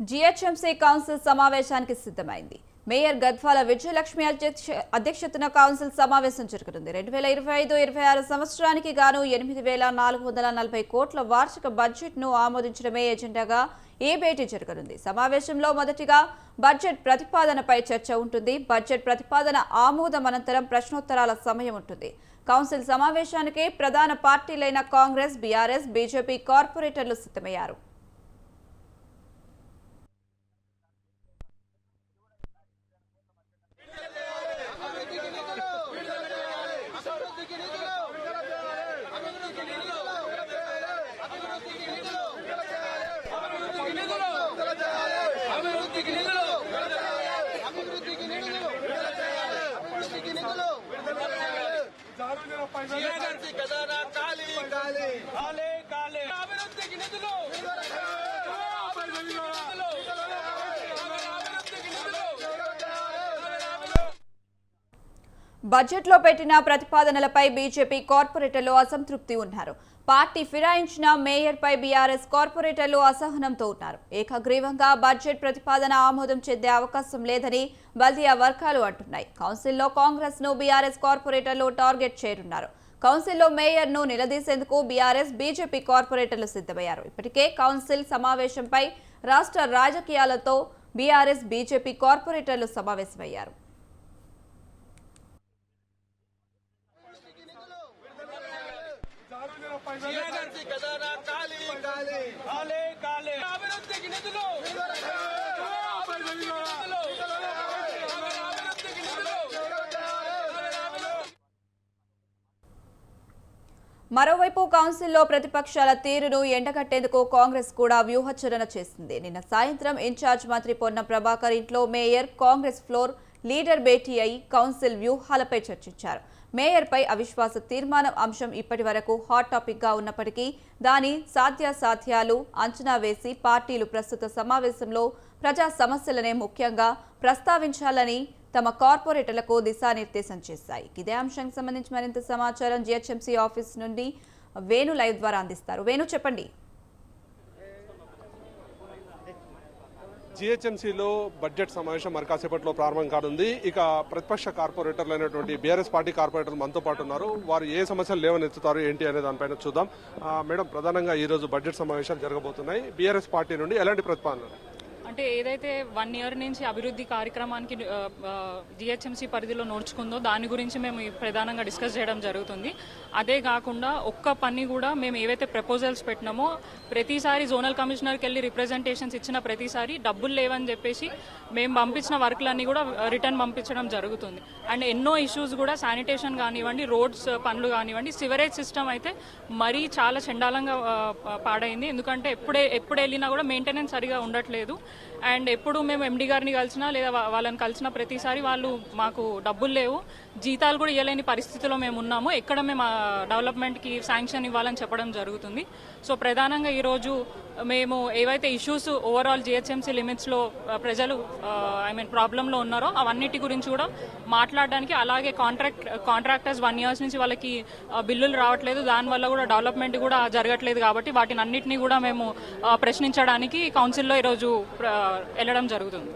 GHMC council సమావేశానికి సిద్ధమైంది. Mayor Gadwal Vijayalakshmi అధ్యక్ష అధ్యక్షతన కౌన్సిల్ సమావేశం జరగనుంది. రెండు వేల ఇరవై ఐదు ఇరవై ఆరు సంవత్సరానికి గాను ఎనిమిది వేల నాలుగు వందల నలభై కోట్ల వార్షిక బడ్జెట్ను ఆమోదించడమే ఎజెండాగా ఈ భేటీ జరగనుంది. సమావేశంలో మొదటిగా బడ్జెట్ ప్రతిపాదనపై చర్చ ఉంటుంది. బడ్జెట్ ప్రతిపాదన ఆమోదం అనంతరం ప్రశ్నోత్తరాల సమయం ఉంటుంది. కౌన్సిల్ సమావేశానికి ప్రధాన పార్టీలైన కాంగ్రెస్ బీఆర్ఎస్ బీజేపీ కార్పొరేటర్లు సిద్ధమయ్యారు అభివృద్ధికి నిధులు అభివృద్ధికి నిధులు అభివృద్ధికి నిధులు జీఎన్సీ ఖజానా ఖాళీ అభివృద్ధికి నిధులు. బడ్జెట్లో పెట్టిన ప్రతిపాదనలపై బీజేపీ కార్పొరేటర్లు అసంతృప్తి ఉన్నారు. పార్టీ ఫిరాయించిన మేయర్పై బీఆర్ఎస్ కార్పొరేటర్లు అసహనంతో ఉన్నారు. ఏకగ్రీవంగా బడ్జెట్ ప్రతిపాదన ఆమోదం చెందే అవకాశం లేదని బల్దియా వర్గాలు అంటున్నాయి. కౌన్సిల్లో కాంగ్రెస్ను బీఆర్ఎస్ కార్పొరేటర్లు టార్గెట్ చేరున్నారు. కౌన్సిల్లో మేయర్ను నిలదీసేందుకు బీఆర్ఎస్ బీజేపీ కార్పొరేటర్లు సిద్ధమయ్యారు. ఇప్పటికే కౌన్సిల్ సమావేశంపై రాష్ట్ర రాజకీయాలతో బీఆర్ఎస్ బీజేపీ కార్పొరేటర్లు సమావేశమయ్యారు జీఎన్సీ ఖజానా ఖాళీ ఖాళీ ఖాళీ ఖాళీ అభివృద్ధికి నిధులు అభివృద్ధికి నిధులు అభివృద్ధికి నిధులు మరోవైపు కౌన్సిల్లో ప్రతిపక్షాల తీరును ఎండగట్టేందుకు కాంగ్రెస్ కూడా వ్యూహచరణ చేసింది. నిన్న సాయంత్రం ఇన్ఛార్జ్ మంత్రి పొన్న ప్రభాకర్ ఇంట్లో మేయర్ కాంగ్రెస్ ఫ్లోర్ లీడర్ భేటీ అయి కౌన్సిల్ వ్యూహాలపై చర్చించారు. మేయర్పై అవిశ్వాస తీర్మానం అంశం ఇప్పటి వరకు హాట్ టాపిక్గా ఉన్నప్పటికీ దాని సాధ్యాసాధ్యాలు అంచనా వేసి పార్టీలు ప్రస్తుత సమావేశంలో ప్రజా సమస్యలనే ముఖ్యంగా ప్రస్తావించాలని తమ కార్పొరేటర్లకు దిశానిర్దేశం చేశాయి. ఇదే అంశానికి సంబంధించి మరింత సమాచారం జిహెచ్ఎంసీ ఆఫీస్ నుండి వేణు లైవ్ ద్వారా అందిస్తారు. వేణు చెప్పండి. జిహెచ్ఎంసీలో బడ్జెట్ సమావేశం మరి కాసేపట్లో ప్రారంభం కానుంది. ఇక ప్రతిపక్ష కార్పొరేటర్లు అయినటువంటి బీఆర్ఎస్ పార్టీ కార్పొరేటర్లు మనతో పాటు ఉన్నారు. వారు ఏ సమస్యలు లేవనెత్తుతారు ఏంటి అనే దానిపైన చూద్దాం. మేడం ప్రధానంగా ఈరోజు బడ్జెట్ సమావేశాలు జరగబోతున్నాయి. బీఆర్ఎస్ పార్టీ నుండి ఎలాంటి ప్రతిపాదనలు? అంటే ఏదైతే వన్ ఇయర్ నుంచి అభివృద్ధి కార్యక్రమానికి జిహెచ్ఎంసీ పరిధిలో నోడ్చుకుందో దాని గురించి మేము ప్రధానంగా డిస్కస్ చేయడం జరుగుతుంది. అదే కాకుండా ఒక్క పని కూడా మేము ఏవైతే ప్రపోజల్స్ పెట్టినామో ప్రతిసారి జోనల్ కమిషనర్కి వెళ్ళి రిప్రజెంటేషన్స్ ఇచ్చిన ప్రతిసారి డబ్బులు లేవని చెప్పేసి మేము పంపించిన వర్క్లన్నీ కూడా రిటర్న్ పంపించడం జరుగుతుంది. అండ్ ఎన్నో ఇష్యూస్ కూడా శానిటేషన్ కానివ్వండి రోడ్స్ పనులు కానివ్వండి సివరేజ్ సిస్టమ్ అయితే మరీ చాలా చండాలంగా పాడైంది. ఎందుకంటే ఎప్పుడే ఎప్పుడు వెళ్ళినా కూడా మెయింటెనెన్స్ సరిగా ఉండట్లేదు. అండ్ ఎప్పుడు మేము ఎండి గారిని కలిసినా లేదా వాళ్ళని కలిసిన ప్రతిసారి వాళ్ళు మాకు డబ్బులు లేవు. జీతాలు కూడా ఇవ్వలేని పరిస్థితిలో మేము ఉన్నాము. ఎక్కడ మేము డెవలప్మెంట్కి శాంక్షన్ ఇవ్వాలని చెప్పడం జరుగుతుంది. సో ప్రధానంగా ఈరోజు మేము ఏవైతే ఇష్యూస్ ఓవరాల్ జిహెచ్ఎంసీ లిమిట్స్లో ప్రజలు ఐ మీన్ ప్రాబ్లంలో ఉన్నారో అవన్నిటి గురించి కూడా మాట్లాడడానికి అలాగే కాంట్రాక్ట్ కాంట్రాక్టర్స్ వన్ ఇయర్స్ నుంచి వాళ్ళకి బిల్లులు రావట్లేదు. దానివల్ల కూడా డెవలప్మెంట్ కూడా జరగట్లేదు కాబట్టి వాటిని అన్నిటినీ కూడా మేము ప్రశ్నించడానికి కౌన్సిల్లో ఈరోజు ప్ర- వెళ్ళడం జరుగుతుంది.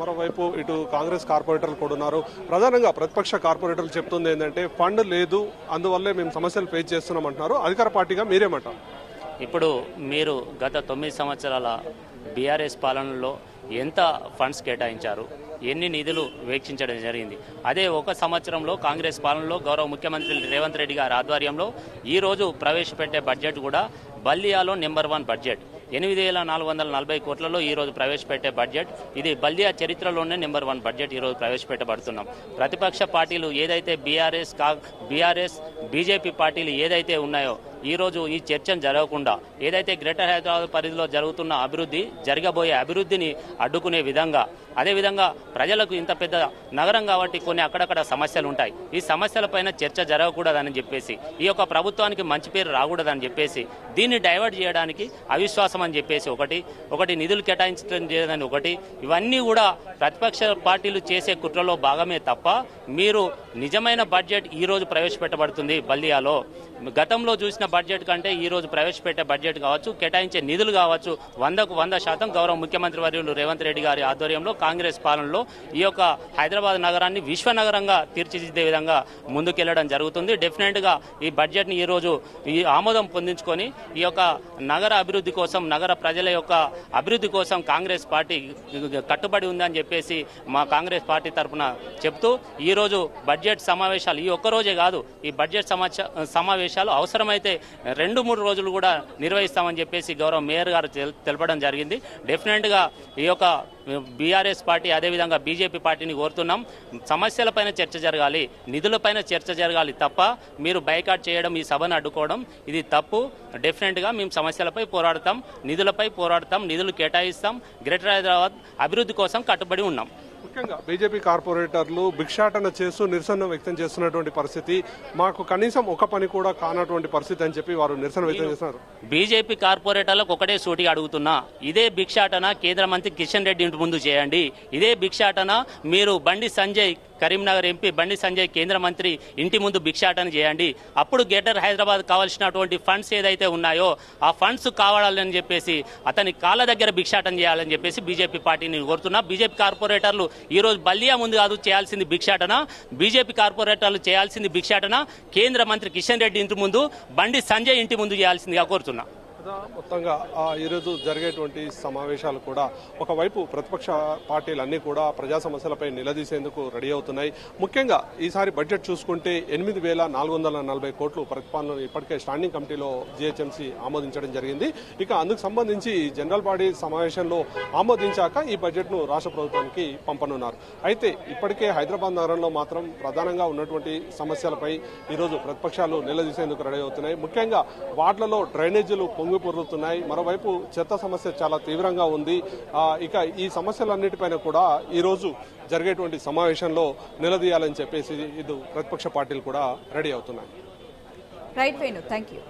మరోవైపు ఇటు కాంగ్రెస్ కార్పొరేటర్లు కూడా ఉన్నారు. ప్రధానంగా ప్రతిపక్ష కార్పొరేటర్లు చెప్తుంది ఏంటంటే ఫండ్ లేదు అందువల్లే మేము సమస్యలు ఫేస్ చేస్తున్నాం అంటున్నారు. అధికార పార్టీగా మీరేమంటారు? ఇప్పుడు మీరు గత తొమ్మిది సంవత్సరాల బీఆర్ఎస్ పాలనలో ఎంత ఫండ్స్ కేటాయించారు? ఎన్ని నిధులు వీక్షించడం జరిగింది? అదే ఒక సంవత్సరంలో కాంగ్రెస్ పాలనలో గౌరవ ముఖ్యమంత్రి రేవంత్ రెడ్డి గారి ఆధ్వర్యంలో ఈ రోజు ప్రవేశపెట్టే బడ్జెట్ కూడా బల్దియాలో నెంబర్ వన్ బడ్జెట్. ఎనిమిది వేల నాలుగు వందల నలభై కోట్లలో ఈ రోజు ప్రవేశపెట్టే బడ్జెట్. ఇది బల్దియా చరిత్రలోనే నెంబర్ వన్ బడ్జెట్ ఈ రోజు ప్రవేశపెట్టబడుతున్నాం. ప్రతిపక్ష పార్టీలు ఏదైతే బీఆర్ఎస్ కా బీఆర్ఎస్ బీజేపీ పార్టీలు ఏదైతే ఉన్నాయో ఈ రోజు ఈ చర్చను జరగకుండా ఏదైతే గ్రేటర్ హైదరాబాద్ పరిధిలో జరుగుతున్న అభివృద్ధి జరగబోయే అభివృద్ధిని అడ్డుకునే విధంగా అదేవిధంగా ప్రజలకు ఇంత పెద్ద నగరం కాబట్టి కొన్ని అక్కడక్కడ సమస్యలు ఉంటాయి. ఈ సమస్యలపైన చర్చ జరగకూడదని చెప్పేసి ఈ యొక్క ప్రభుత్వానికి మంచి పేరు రాకూడదని చెప్పేసి దీన్ని డైవర్ట్ చేయడానికి అవిశ్వాసం అని చెప్పేసి ఒకటి ఒకటి నిధులు కేటాయించడం చేయదని ఒకటి ఇవన్నీ కూడా ప్రతిపక్ష పార్టీలు చేసే కుట్రలో భాగమే తప్ప మీరు నిజమైన బడ్జెట్ ఈ రోజు ప్రవేశపెట్టబడుతుంది బల్దియాలో గతంలో చూసిన బడ్జెట్ కంటే ఈ రోజు ప్రవేశపెట్టే బడ్జెట్ కావచ్చు కేటాయించే నిధులు కావచ్చు వందకు వంద శాతం గౌరవ ముఖ్యమంత్రి వర్యులు రేవంత్ రెడ్డి గారి ఆధ్వర్యంలో కాంగ్రెస్ పాలనలో ఈ యొక్క హైదరాబాద్ నగరాన్ని విశ్వనగరంగా తీర్చిదిద్దే విధంగా ముందుకెళ్ళడం జరుగుతుంది. డెఫినెట్గా ఈ బడ్జెట్ని ఈరోజు ఈ రోజు ఈ ఆమోదం పొందించుకొని ఈ యొక్క నగర అభివృద్ధి కోసం నగర ప్రజల యొక్క అభివృద్ధి కోసం కాంగ్రెస్ పార్టీ కట్టుబడి ఉందని చెప్పేసి మా కాంగ్రెస్ పార్టీ తరఫున చెప్తూ ఈరోజు బడ్జెట్ సమావేశాలు ఈ ఒక్క రోజే కాదు ఈ బడ్జెట్ సమాచ- సమావేశాలు అవసరమైతే రెండు మూడు రోజులు కూడా నిర్వహిస్తామని చెప్పేసి గౌరవ మేయర్ గారు తెల్- తెలపడం జరిగింది. డెఫినెట్గా ఈ యొక్క బీఆర్ఎస్ పార్టీ అదేవిధంగా బీజేపీ పార్టీని కోరుతున్నాం. సమస్యలపైన చర్చ జరగాలి నిధులపైన చర్చ జరగాలి తప్ప మీరు బైకాట్ చేయడం ఈ సభను అడ్డుకోవడం ఇది తప్పు. డెఫినెట్గా మేము సమస్యలపై పోరాడతాం నిధులపై పోరాడతాం నిధులు కేటాయిస్తాం గ్రేటర్ హైదరాబాద్ అభివృద్ధి కోసం కట్టుబడి ఉన్నాం. ముఖ్యంగా బీజేపీ కార్పొరేటర్లు భిక్షాటన చేస్తూ నిరసన వ్యక్తం చేస్తున్నటువంటి పరిస్థితి. మాకు కనీసం ఒక పని కూడా కానటువంటి పరిస్థితి అని చెప్పి వారు నిరసన వ్యక్తం చేస్తున్నారు. బీజేపీ కార్పొరేటర్లకు ఒకటే సూటిగా అడుగుతున్నా. ఇదే భిక్షాటన కేంద్ర మంత్రి కిషన్ రెడ్డి ఇంటి ముందు చేయండి. ఇదే భిక్షాటన మీరు బండి సంజయ్ కరీంనగర్ ఎంపీ బండి సంజయ్ కేంద్ర మంత్రి ఇంటి ముందు భిక్షాటన చేయండి. అప్పుడు గ్రేటర్ హైదరాబాద్ కావాల్సినటువంటి ఫండ్స్ ఏదైతే ఉన్నాయో ఆ ఫండ్స్ కావాలని చెప్పేసి అతని కాళ్ళ దగ్గర భిక్షాటన చేయాలని చెప్పేసి బీజేపీ పార్టీని కోరుతున్నా. బీజేపీ కార్పొరేటర్లు ఈరోజు బల్లియా ముందు కాదు చేయాల్సింది భిక్షాటన. బీజేపీ కార్పొరేటర్లు చేయాల్సింది భిక్షాటన. కేంద్ర మంత్రి కిషన్ రెడ్డి ఇంటి ముందు బండి సంజయ్ ఇంటి ముందు చేయాల్సిందిగా కోరుతున్నా. మొత్తంగా ఈరోజు జరిగేటువంటి సమావేశాలు కూడా ఒకవైపు ప్రతిపక్ష పార్టీలన్నీ కూడా ప్రజా సమస్యలపై నిలదీసేందుకు రెడీ అవుతున్నాయి. ముఖ్యంగా ఈసారి బడ్జెట్ చూసుకుంటే ఎనిమిది వేల నాలుగు వందల నలభై కోట్లు ప్రతిపాదనలు ఇప్పటికే స్టాండింగ్ కమిటీలో జిహెచ్ఎంసీ ఆమోదించడం జరిగింది. ఇక అందుకు సంబంధించి జనరల్ బాడీ సమావేశంలో ఆమోదించాక ఈ బడ్జెట్ను రాష్ట్ర ప్రభుత్వానికి పంపనున్నారు. అయితే ఇప్పటికే హైదరాబాద్ నగరంలో మాత్రం ప్రధానంగా ఉన్నటువంటి సమస్యలపై ఈరోజు ప్రతిపక్షాలు నిలదీసేందుకు రెడీ అవుతున్నాయి. ముఖ్యంగా వార్డులలో డ్రైనేజీలు పొంగు పొర్లుతున్నాయి మరోవైపు చెత్త సమస్య చాలా తీవ్రంగా ఉంది. ఇక ఈ సమస్యలన్నిటిపైన కూడా ఈరోజు జరిగేటువంటి సమావేశంలో నిలదీయాలని చెప్పేసి ఇది ప్రతిపక్ష పార్టీలు కూడా రెడీ అవుతున్నాయి. రైట్ వేణు. Thank you